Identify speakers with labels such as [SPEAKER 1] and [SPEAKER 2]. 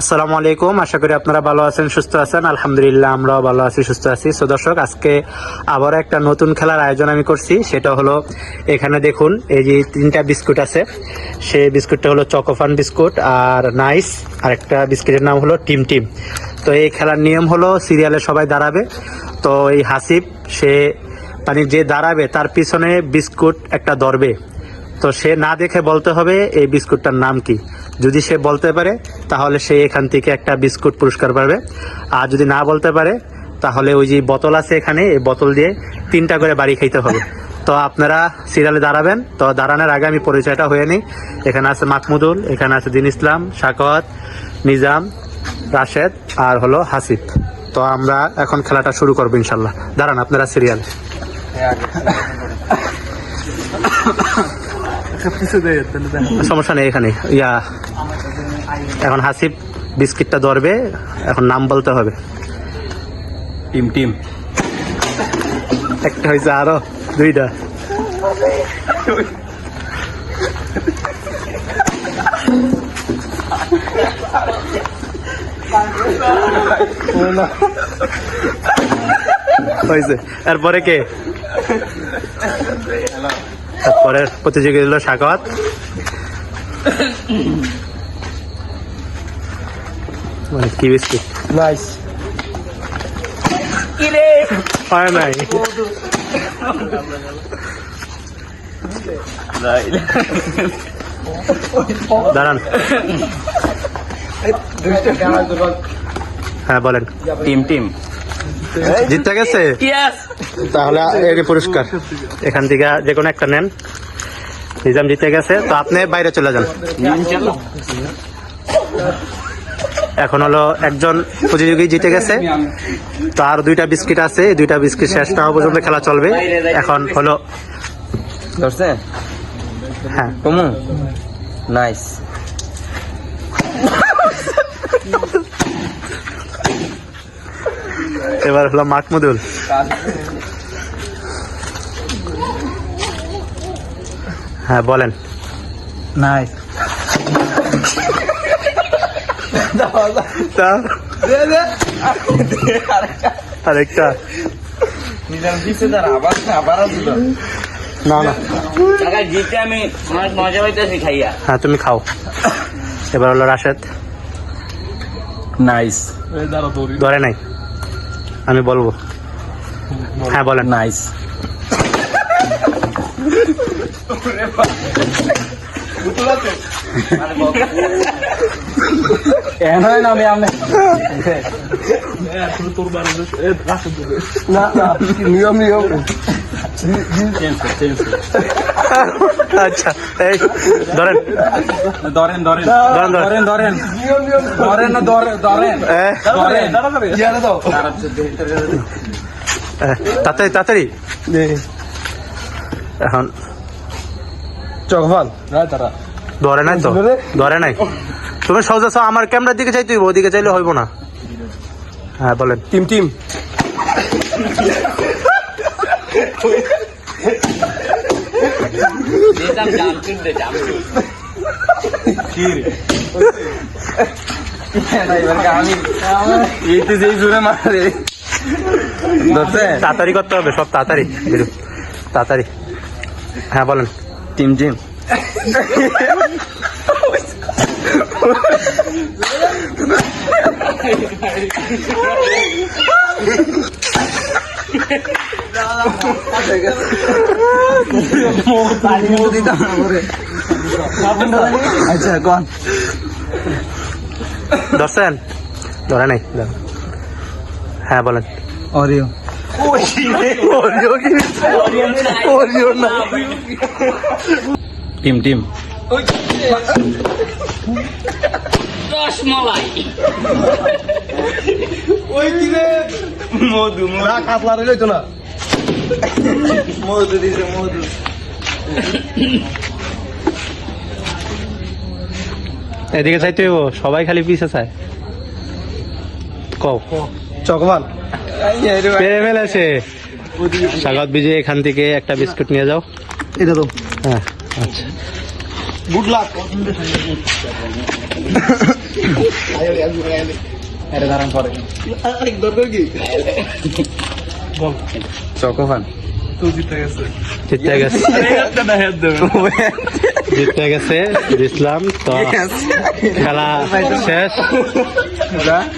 [SPEAKER 1] আসসালামু আলাইকুম। আশা করি আপনারা ভালো আছেন, সুস্থ আছেন। আলহামদুলিল্লাহ, আমরাও ভালো আছি, সুস্থ আছি। সো দর্শক, আজকে আবার একটা নতুন খেলার আয়োজন আমি করছি। সেটা হলো, এখানে দেখুন, এই যে তিনটা বিস্কুট আছে। সেই বিস্কুটটা হলো চকোফান বিস্কুট আর নাইস। আর একটা বিস্কুটের নাম হলো টিম টিম। তো এই খেলার নিয়ম হলো, সিরিয়ালে সবাই দাঁড়াবে। তো এই হাসিব, সে মানে যে দাঁড়াবে, তার পিছনে বিস্কুট একটা ধরবে। তো সে না দেখে বলতে হবে, এই বিস্কুটটার নাম কি। যদি সে বলতে পারে তাহলে সে এখান থেকে একটা বিস্কুট পুরস্কার পাবে। আর যদি না বলতে পারে তাহলে ওই যে বোতল আছে এখানে এই বোতল দিয়ে তিনটা করে বাড়ি খাইতে হবে। তো আপনারা সিরিয়ালে দাঁড়াবেন। তো দাঁড়ানোর আগে আমি পরিচয়টা হয়ে নিই। এখানে আছে মাহমুদুল এখানে আছে দিন ইসলাম শাকওয়াত নিজাম রাশেদ আর হলো হাসিফ। তো আমরা এখন খেলাটা শুরু করব ইনশাল্লাহ দাঁড়ান আপনারা সিরিয়াল। সমস্যা নেই এখানে। ইয়া এখন হাসিব বিস্কিটটা ধরবে এখন নাম বলতে হবে।
[SPEAKER 2] Team team.
[SPEAKER 1] একটা হয়েছে আরও দুইটা। হয়েছে। এরপরে কে? পরের প্রতিযোগী হলো সাকাওয়াত মানে কি বিস্কিট?
[SPEAKER 2] নাইস
[SPEAKER 1] হয় নাই। দাঁড়ান। হ্যাঁ বলেন।
[SPEAKER 2] Team team.
[SPEAKER 1] জিততে গেছে? তাহলে এর পুরস্কার। এখান থেকে যে কোনো একটা নেন। নিজাম জিতে গেছে। তো আপনি বাইরে চলে যান। এখন হলো একজন প্রতিযোগী জিতে গেছে। তো আর দুইটা বিস্কিট আছে দুইটা বিস্কিট শেষ না হওয়া পর্যন্ত খেলা চলবে। এখন হলো
[SPEAKER 2] ধরছে?
[SPEAKER 1] হ্যাঁ।
[SPEAKER 2] কমু? নাইস।
[SPEAKER 1] এবার হলো মাহমুদুল হ্যাঁ বলেন।
[SPEAKER 2] নাইস।
[SPEAKER 1] আরেকটা।
[SPEAKER 2] নিজাম দিচ্ছে তার আবার আবার আসলো
[SPEAKER 1] না না।
[SPEAKER 3] আমি অনেক মজা হইতেছি খাইয়া।
[SPEAKER 1] হ্যাঁ তুমি খাও। এবার হলো রাশেদ।
[SPEAKER 2] নাইস।
[SPEAKER 1] ধরে। নাই। আমি বলব। হ্যাঁ বলেন।
[SPEAKER 2] নাইস। এন হয় না আমি আমি না না নিয়ম নিয়ম।
[SPEAKER 1] আচ্ছা এই ধরেন।
[SPEAKER 2] ধরেন ধরেন।
[SPEAKER 1] ধরেন, ধরেন।
[SPEAKER 2] ধরেন না ধরেন। ধরেন।
[SPEAKER 1] তাড়াতাড়ি তাড়াতাড়ি। এখন।
[SPEAKER 2] চকফল তারা
[SPEAKER 1] ধরে নাই তো? ধরে? নাই? তুমি সোজা সব আমার ক্যামেরার দিকে চাইতে হইব ওদিকে চাইলে হইব না? হ্যাঁ বলেন।
[SPEAKER 2] Team team.
[SPEAKER 1] তাড়াতাড়ি করতে হবে সব তাড়াতাড়ি। তাড়াতাড়ি। হ্যাঁ বলেন।
[SPEAKER 2] Team team. আচ্ছা কোন
[SPEAKER 1] ধরছেন ধরে নাই। হ্যাঁ বলেন।
[SPEAKER 2] অরিও
[SPEAKER 1] ওরিও কি? ওরিও না।
[SPEAKER 2] Team team.
[SPEAKER 3] রসমলাই
[SPEAKER 2] মধু মধু কাতলা রইল তো না মধু দিছে মধু
[SPEAKER 1] এদিকে চাইতে সবাই খালি পিছে চায়। কও।
[SPEAKER 2] চকবান
[SPEAKER 1] ফেলেছে। স্বাগত বিজয় এখান থেকে একটা বিস্কুট নিয়ে যাও।
[SPEAKER 2] এটা তো।
[SPEAKER 1] হ্যাঁ। আচ্ছা
[SPEAKER 2] গুড লাক চকোফান
[SPEAKER 1] জিতে গেছে। জিতে গেছে। ইসলাম তো খেলা শেষ।